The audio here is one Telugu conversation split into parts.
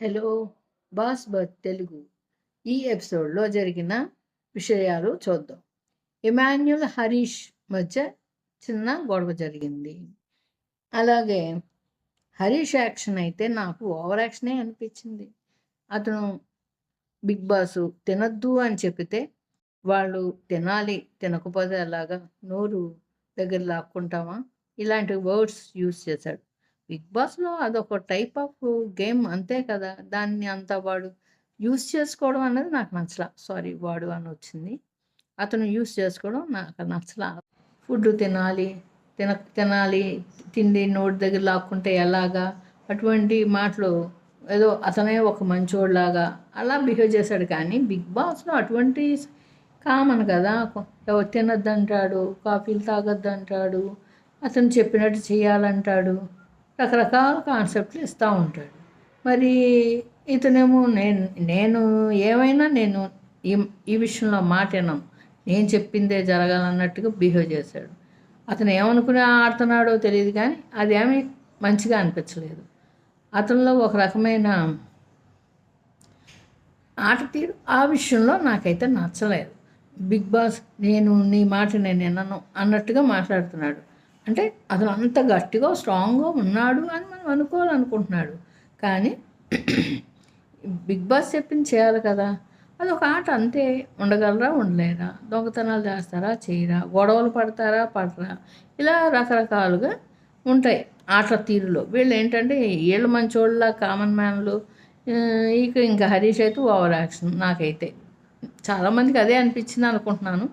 Hello boss birth Telugu. ఈ ఎపిసోడ్లో జరిగిన విషయాలు చూద్దాం. ఇమాన్యుల్ హరీష్ మధ్య చిన్న గొడవ జరిగింది. అలాగే హరీష్ యాక్షన్ అయితే నాకు ఓవర్ యాక్షనే అనిపించింది. అతను బిగ్ బాస్ తినద్దు అని చెప్తే వాళ్ళు తినాలి తినకపోతే అలాగా నోరు దగ్గర లాక్కుంటామా? ఇలాంటి వర్డ్స్ యూస్ చేశాడు. బిగ్ బాస్లో అదొక టైప్ ఆఫ్ గేమ్ అంతే కదా! దాన్ని అంత వాడు యూస్ చేసుకోవడం అనేది నాకు నచ్చలా. సారీ వాడు అని వచ్చింది. అతను యూస్ చేసుకోవడం నాకు నచ్చలా. ఫుడ్ తినాలి తిన తినాలి తిండి నోటి దగ్గర లాక్కుంటే ఎలాగా? అటువంటి మాటలు ఏదో అతనే ఒక మంచోడిలాగా అలా బిహేవ్ చేశాడు. కానీ బిగ్ బాస్లో అటువంటి కామన్ కదా! ఎవరు తినద్దంటాడు కాఫీలు తాగొద్దంటాడు అతను చెప్పినట్టు చేయాలంటాడు. రకరకాల కాన్సెప్ట్లు ఇస్తూ ఉంటాడు. మరి ఇతనేమో నేను నేను ఏమైనా నేను ఈ ఈ విషయంలో మాట నేను చెప్పిందే జరగాలన్నట్టుగా బిహేవ్ చేశాడు. అతను ఏమనుకుని ఆడుతున్నాడో తెలియదు కానీ అదేమీ మంచిగా అనిపించలేదు. అతనిలో ఒక రకమైన ఆట తీరు ఆ విషయంలో నాకైతే నచ్చలేదు. బిగ్ బాస్ నేను నీ మాట నేను వినను అన్నట్టుగా మాట్లాడుతున్నాడు. అంటే అతను అంత గట్టిగా స్ట్రాంగ్గా ఉన్నాడు అని మనం అనుకోవాలనుకుంటున్నాడు. కానీ బిగ్ బాస్ చెప్పింది చేయాలి కదా. అది ఒక ఆట అంతే. ఉండగలరా ఉండలేరా? దొంగతనాలు చేస్తారా చేయరా? గొడవలు పడతారా పడరా? ఇలా రకరకాలుగా ఉంటాయి ఆటల తీరులో. వీళ్ళు ఏంటంటే వీళ్ళు మంచోళ్ళ కామన్ మ్యాన్లు ఇక ఇంకా హరీష్ అయితే ఓవర్ యాక్షన్ నాకైతే. చాలామందికి అదే అనిపించింది అనుకుంటున్నాను.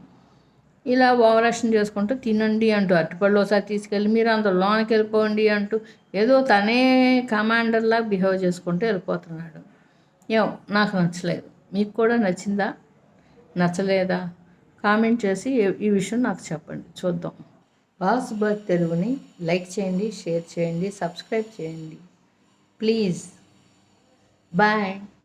ఇలా ఓవరాక్షన్ చేసుకుంటూ తినండి అంటూ అరటిపళ్ళు ఒకసారి తీసుకెళ్ళి మీరు అంత లోనికి వెళ్ళిపోండి అంటూ ఏదో తనే కమాండర్లా బిహేవ్ చేసుకుంటూ వెళ్ళిపోతున్నాడు. ఏమో నాకు నచ్చలేదు. మీకు కూడా నచ్చిందా? నచ్చలేదా? కామెంట్ చేసి ఈ విషయం నాకు చెప్పండి. చూద్దాం. బాస్ బర్త్ తెలుగుని లైక్ చేయండి షేర్ చేయండి సబ్స్క్రైబ్ చేయండి. ప్లీజ్. బాయ్.